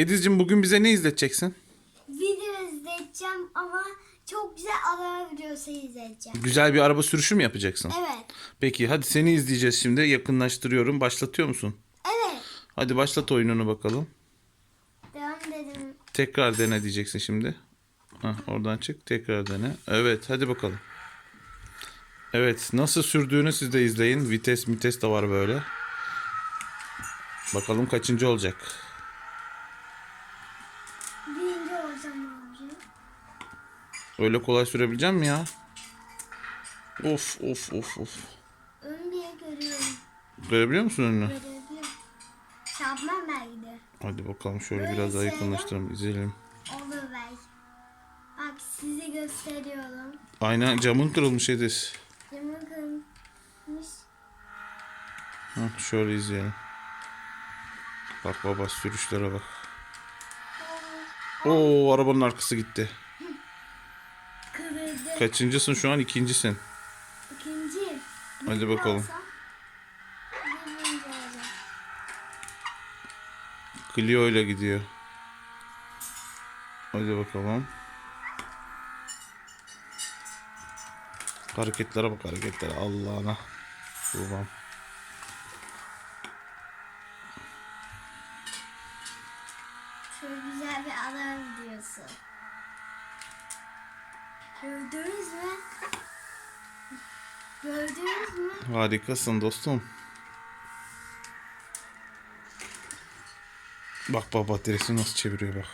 Ediz'cim bugün bize ne izleteceksin? Video izleyeceğim ama çok güzel araba videosu izleyeceğim. Güzel bir araba sürüşü mü yapacaksın? Evet. Peki hadi seni izleyeceğiz şimdi. Yakınlaştırıyorum. Başlatıyor musun? Evet. Hadi başlat oyununu bakalım. Devam dedim. Tekrar dene diyeceksin şimdi. Hah, oradan çık. Tekrar dene. Evet hadi bakalım. Evet nasıl sürdüğünü siz de izleyin. Vites vites de var böyle. Bakalım kaçıncı olacak. Öyle kolay sürebilecek mi ya? Of of of of. Ön diye görüyorum. Görebiliyor musun önünü? Görebiliyorum. Çarpmam belki. Hadi bakalım şöyle Böyle biraz daha yakınlaştıralım. izleyelim. Olur belki. Bak sizi gösteriyorum. Aynen camın kırılmış Ediz. Camı kırmış. Hah, şöyle izleyelim. Bak baba sürüşlere bak. Oo arabanın arkası gitti. Kaçıncısın şu an? İkincisin. İkinci. Hadi bakalım. Clio ile gidiyor. Hadi bakalım. Hareketlere bak hareketlere. Allah'ına. Babam. Şöyle güzel bir araba videosu. Gördünüz mü? Gördünüz mü? Harikasın dostum. Bak baba direksiyonu nasıl çeviriyor bak.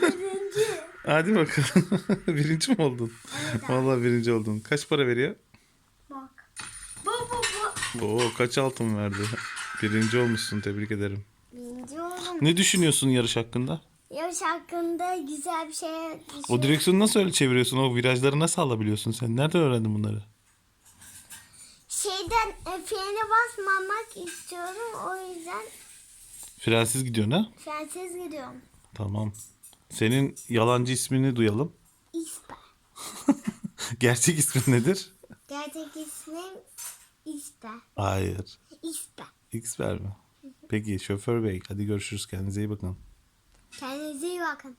Birinci. Hadi bakalım. birinci mi oldun? Evet. Vallahi birinci oldun. Kaç para veriyor? Bak. Bu bu bu. Oo kaç altın verdi? Birinci olmuşsun tebrik ederim. Oldum. Ne düşünüyorsun yarış hakkında? Yarış hakkında güzel bir şey O direksiyonu nasıl öyle çeviriyorsun? O virajları nasıl alabiliyorsun sen? Nereden öğrendin bunları? Şeyden e, frene basmamak istiyorum. O yüzden Frensiz gidiyorsun ha? frensiz gidiyorum. Tamam. Senin yalancı ismini duyalım. İsper. Gerçek ismin nedir? Gerçek ismim İsper. Hayır. İsper. X ver mi? Peki şoför bey hadi görüşürüz kendinize iyi bakın. Kendinize iyi bakın.